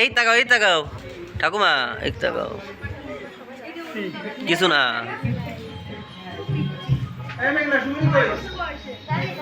এই তাকাও এই তাকাও। ঠাকুমা এই তাকাও। কিছু না। Dale, dale.